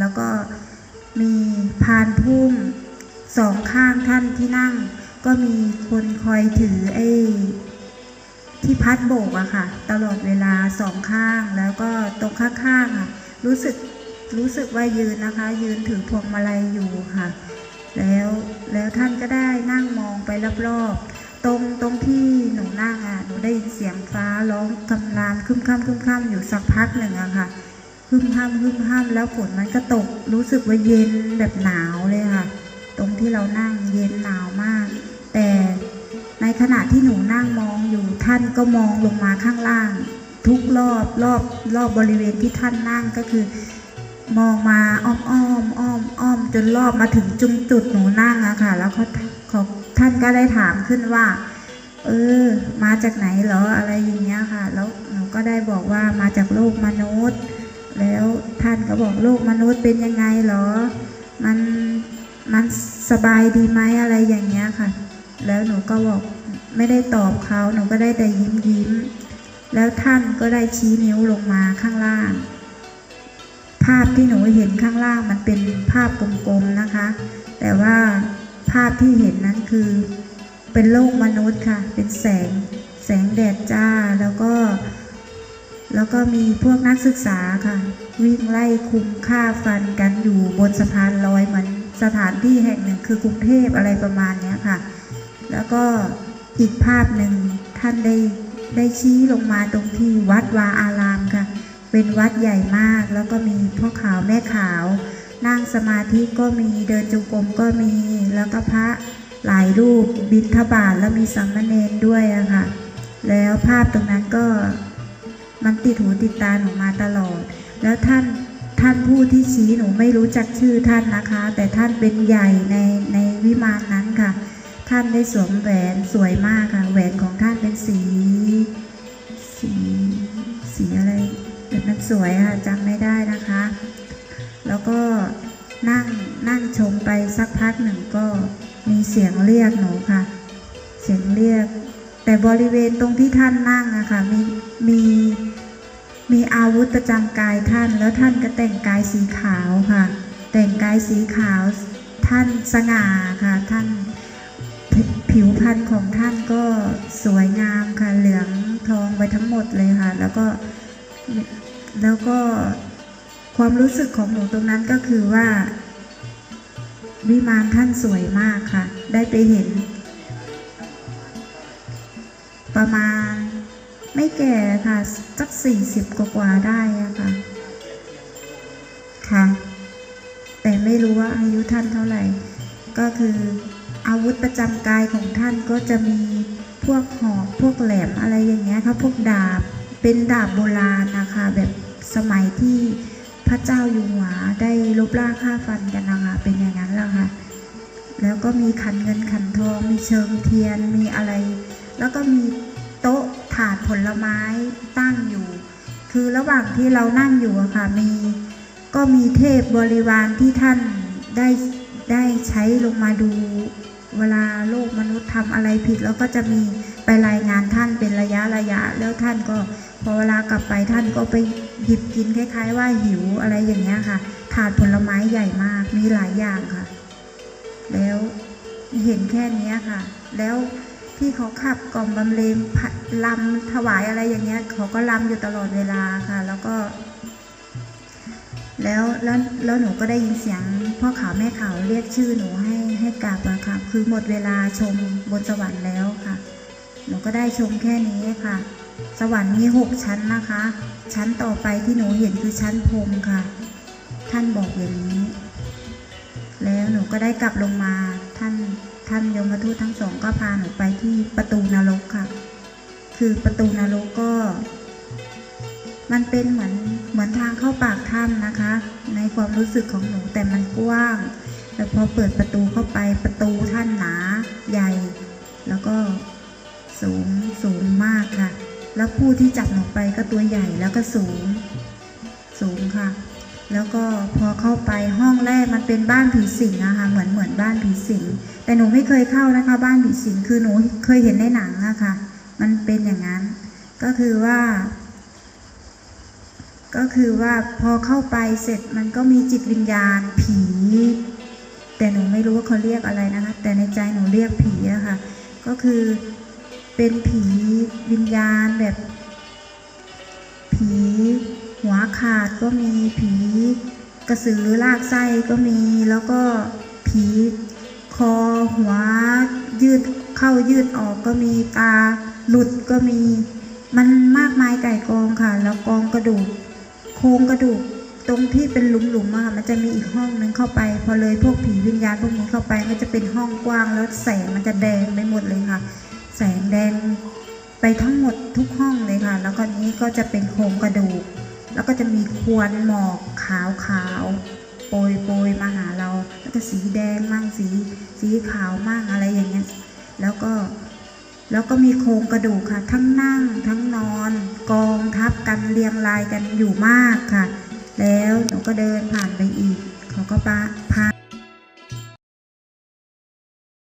แล้วก็มีพานพุ่มสองข้างท่านที่นั่ง ก็มีคนคอยถือไอ้ที่พัดโบกอะค่ะ ตลอดเวลาสองข้างแล้วก็ตรงข้างๆอะรู้สึกรู้สึกว่ายืนนะคะ ยืนถือพวงมาลัยอยู่ค่ะ แล้วแล้วท่านก็ได้นั่งมองไปรอบๆตรงตรงที่หนูนั่งอะหนูได้ยินเสียงฟ้าร้องกำรามคึมค่ำคึมค่ำอยู่สักพักหนึ่งอะค่ะ คึมค่ำคึมค่ำแล้วฝนมันก็ตกรู้สึกว่าเย็นแบบหนาวเลยค่ะ ตรงที่เรานั่งเย็นหนาวมาก แต่ในขณะที่หนูนั่งมองอยู่ท่านก็มองลงมาข้างล่าง ทุกรอบรอบรอบบริเวณที่ท่านนั่งก็คือ มองมาอ้อมอ้อมอ้อมอ้อมจนรอบมาถึงจุงจุดหนูนั่งอะค่ะ แล้วเขาเขาท่านก็ได้ถามขึ้นว่า เออ มาจากไหนเหรออะไรอย่างเงี้ยค่ะ แล้วหนูก็ได้บอกว่ามาจากโลกมนุษย์ แล้วท่านก็บอกโลกมนุษย์เป็นยังไงเหรอ มันมันสบายดีไหมอะไรอย่างเงี้ยค่ะ แล้วหนูก็บอกไม่ได้ตอบเขาหนูก็ได้แต่ยิ้มยิ้ม แล้วท่านก็ได้ชี้นิ้วลงมาข้างล่าง ภาพที่หนูเห็นข้างล่างมันเป็นภาพกลมๆนะคะ แต่ว่าภาพที่เห็นนั้นคือเป็นโลกมนุษย์ค่ะ เป็นแสงแสงแดดจ้าแล้วก็ แล้วก็มีพวกนักศึกษาค่ะ วิ่งไล่คุมฆ่าฟันกันอยู่บนสะพานลอยเหมือนสถานที่แห่งหนึ่งคือกรุงเทพอะไรประมาณนี้ค่ะ แล้วก็อีกภาพหนึ่งท่านได้ได้ชี้ลงมาตรงที่วัดวาอารามค่ะ เป็นวัดใหญ่มาก แล้วก็มีพ่อขาวแม่ขาว นั่งสมาธิก็มีเดินจงกรมก็มี แล้วก็พระหลายรูปบิณฑบาตแล้วมีสัมมเนนด้วยอะค่ะ แล้วภาพตรงนั้นก็ มันติดหูติดตาหนูมาตลอด แล้วท่านท่านผู้ที่ชี้หนูไม่รู้จักชื่อท่านนะคะ แต่ท่านเป็นใหญ่ในในวิมานนั้นค่ะ ท่านได้สวมแหวนสวยมากค่ะแหวนของท่านเป็นสี สีสีอะไรแต่มันสวยค่ะจำไม่ได้นะคะ แล้วก็นั่งนั่งชมไปสักพักหนึ่งก็มีเสียงเรียกหนูค่ะ เสียงเรียก แต่บริเวณตรงที่ท่านนั่งอะค่ะมีมีมีอาวุธประจำกายท่าน แล้วท่านก็แต่งกายสีขาวค่ะ แต่งกายสีขาวท่านสง่าค่ะท่านผผิวพรรณของท่านก็สวยงามค่ะเหลืองทองไปทั้งหมดเลยค่ะ แล้วก็แล้วก็ความรู้สึกของหนูตรงนั้นก็คือว่า วิมานท่านสวยมากค่ะ ได้ไปเห็น ประมาณไม่แก่ค่ะสักสี่สิบกว่าได้อะค่ะ ค่ะ แต่ไม่รู้ว่าอายุท่านเท่าไหร่ ก็คืออาวุธประจำกายของท่านก็จะมีพวกหอกพวกแหลมอะไรอย่างเงี้ยค่ะพวกดาบเป็นดาบโบราณนะคะแบบสมัยที่พระเจ้าอยู่หัวได้ลบล่าฆ่าฟันกันนะคะเป็นอย่างนั้นแหละค่ะ แล้วก็มีขันเงินขันทองมีเชิงเทียนมีอะไร แล้วก็มีโต๊ะถาดผลไม้ตั้งอยู่ คือระหว่างที่เรานั่งอยู่อะค่ะมีก็มีเทพบริวารที่ท่านได้ได้ใช้ลงมาดู เวลาโลกมนุษย์ทำอะไรผิด แล้วก็จะมีไปรายงานท่านเป็นระยะระยะ แล้วท่านก็พอเวลากลับไปท่านก็ไปหยิบกินคล้าย ๆ ว่าหิวอะไรอย่างเงี้ยค่ะ ถาดผลไม้ใหญ่มากมีหลายอย่างค่ะ แล้วเห็นแค่นี้ค่ะ แล้ว ที่เขาขับกล่อมบำเลงพะลำถวายอะไรอย่างเงี้ยเขาก็ลำอยู่ตลอดเวลาค่ะ แล้วก็ แล้วแล้วแล้วหนูก็ได้ยินเสียงพ่อขาวแม่ขาวเรียกชื่อหนูให้ให้กราบอะค่ะ คือหมดเวลาชมบนสวรรค์แล้วค่ะ หนูก็ได้ชมแค่นี้ค่ะ สวรรค์มีหกชั้นนะคะ ชั้นต่อไปที่หนูเห็นคือชั้นพรมค่ะ ท่านบอกอย่างนี้ แล้วหนูก็ได้กลับลงมาท่าน ท่านยมทูตทั้งสองก็พาหนูไปที่ประตูนรกค่ะ คือประตูนรกก็ มันเป็นเหมือนเหมือนทางเข้าปากถ้ำนะคะ ในความรู้สึกของหนูแต่มันกว้างแต่พอเปิดประตูเข้าไปประตูท่านหนาใหญ่ แล้วก็สูงสูงมากค่ะ แล้วผู้ที่จับหนูไปก็ตัวใหญ่แล้วก็สูง สูงค่ะ แล้วก็พอเข้าไปห้องแรกมันเป็นบ้านผีสิงอะค่ะเหมือนเหมือนบ้านผีสิงแต่หนูไม่เคยเข้านะคะ บ้านผีสิงคือหนูเคยเห็นในหนังอะค่ะ มันเป็นอย่างนั้น ก็คือว่า ก็คือว่าพอเข้าไปเสร็จมันก็มีจิตวิญญาณผี แต่หนูไม่รู้ว่าเขาเรียกอะไรนะคะ แต่ในใจหนูเรียกผีอะค่ะ ก็คือเป็นผีวิญญาณแบบผี หัวขาดก็มีผีกระสือลากไส้ก็มี แล้วก็ผีคอหัวยืดเข้ายืดออกก็มีตาหลุดก็มี มันมากมายไก่กองค่ะ แล้วกองกระดูก โครงกระดูกตรงที่เป็นหลุมๆอะค่ะมันจะมีอีกห้องนึงเข้าไป พอเลยพวกผีวิญญาณพวกนี้เข้าไปก็จะเป็นห้องกว้างแล้วแสงมันจะแดงไปหมดเลยค่ะ แสงแดงไปทั้งหมดทุกห้องเลยค่ะ แล้วก็นี้ก็จะเป็นโครงกระดูก แล้วก็จะมีควันหมอกขาวขาวๆโปรยโปรยมาหาเรา แล้วก็สีแดงมั่งสี สีขาวมั่งอะไรอย่างเงี้ยแล้วก็แล้วก็มีโครงกระดูกค่ะ ทั้งนั่งทั้งนอน กองทับกันเรียงรายกันอยู่มากค่ะ แล้วหนูก็เดินผ่านไปอีก เขาก็ปะพา